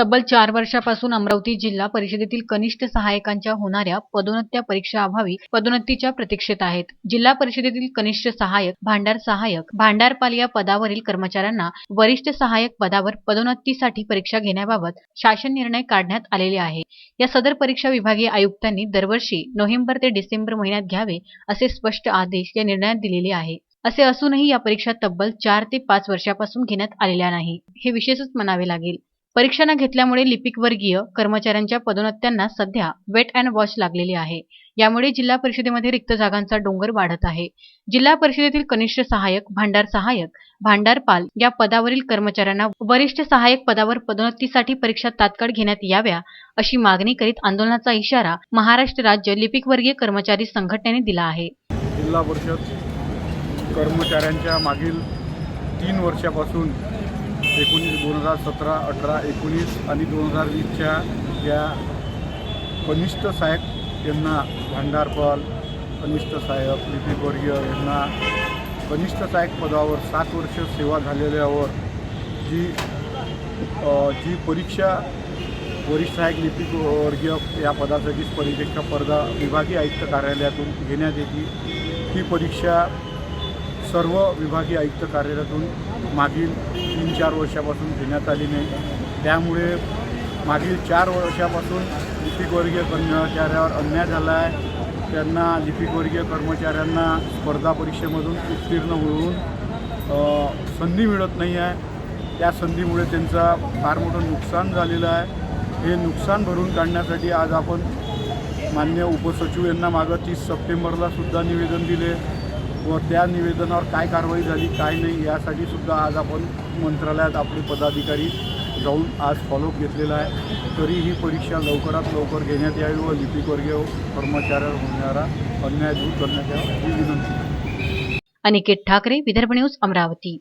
तब्बल चार वर्षापासून अमरावती जिल्हा परिषदेतील कनिष्ठ सहायकांच्या होणाऱ्या पदोन्नत्या परीक्षाअभावी पदोन्नतीच्या प्रतीक्षेत आहेत. जिल्हा परिषदेतील कनिष्ठ सहायक भांडार सहायक भांडारपाल या पदावरील कर्मचाऱ्यांना वरिष्ठ सहायक पदावर पदोन्नतीसाठी परीक्षा घेण्याबाबत शासन निर्णय काढण्यात आलेले आहे. या सदर परीक्षा विभागीय आयुक्तांनी दरवर्षी नोव्हेंबर ते डिसेंबर महिन्यात घ्यावे असे स्पष्ट आदेश या निर्णयात दिलेले आहे. असे असूनही या परीक्षा तब्बल चार ते पाच वर्षापासून घेण्यात आलेल्या नाही. हे विशेषच म्हणावे लागेल. परीक्षा न घेतल्यामुळे लिपिक वर्गीय कर्मचाऱ्यांच्या पदोन्नत्यांना सध्या वेट अँड वॉच लागलेली आहे. यामुळे जिल्हा परिषदेमध्ये रिक्त जागांचा डोंगर वाढत आहे. जिल्हा परिषदेतील कनिष्ठ सहाय्यक भांडार सहाय्यक भांडारपाल या पदावरील कर्मचाऱ्यांना वरिष्ठ सहाय्यक पदावर पदोन्नतीसाठी परीक्षा तात्काळ घेण्यात याव्या अशी मागणी करीत आंदोलनाचा इशारा महाराष्ट्र राज्य लिपिक वर्गीय कर्मचारी संघटनेने दिला आहे. जिल्हा परिषद कर्मचाऱ्यांच्या मागील तीन वर्षापासून एकोणीस दोन हजार सतरा अठरा एकोणीस आणि दोन हजार वीसच्या या कनिष्ठ साहेब यांना भांडारपाल कनिष्ठ साहेब लिपिकवर्गीय यांना कनिष्ठ साहेब पदावर सात वर्ष सेवा झालेल्यावर जी जी परीक्षा वरिष्ठ सहायक लिपिक वर्गीय या पदासाठी परीक्षेच्या स्पर्धा विभागीय आयुक्त कार्यालयातून घेण्यात येते. ही परीक्षा सर्व विभागीय आयुक्त कार्यालयातून मागील तीन चार वर्षापासून घेण्यात आली नाही. त्यामुळे मागील चार वर्षापासून लिपिकवर्गीय कर्मचाऱ्यावर अन्याय झाला आहे. त्यांना लिपिकवर्गीय कर्मचाऱ्यांना स्पर्धा परीक्षेमधून उत्तीर्ण होऊन संधी मिळत नाही आहे. त्या संधीमुळे त्यांचा फार मोठं नुकसान झालेलं आहे. हे नुकसान भरून काढण्यासाठी आज आपण मान्य उपसचिव यांना मागं तीस सप्टेंबरला सुद्धा निवेदन दिले. व त्या निवेदनावर काय कारवाई झाली काय नाही यासाठी सुद्धा आज आपण मंत्रालयात आपले पदाधिकारी जाऊन आज फॉलोअप घेतलेला आहे. तरी ही परीक्षा लवकरात लवकर घेण्यात यावी व लिपिकवर्गीय कर्मचाऱ्यावर होणारा अन्याय दूर करण्यात यावा ही विनंती. अनिकेत ठाकरे विदर्भ न्यूज अमरावती.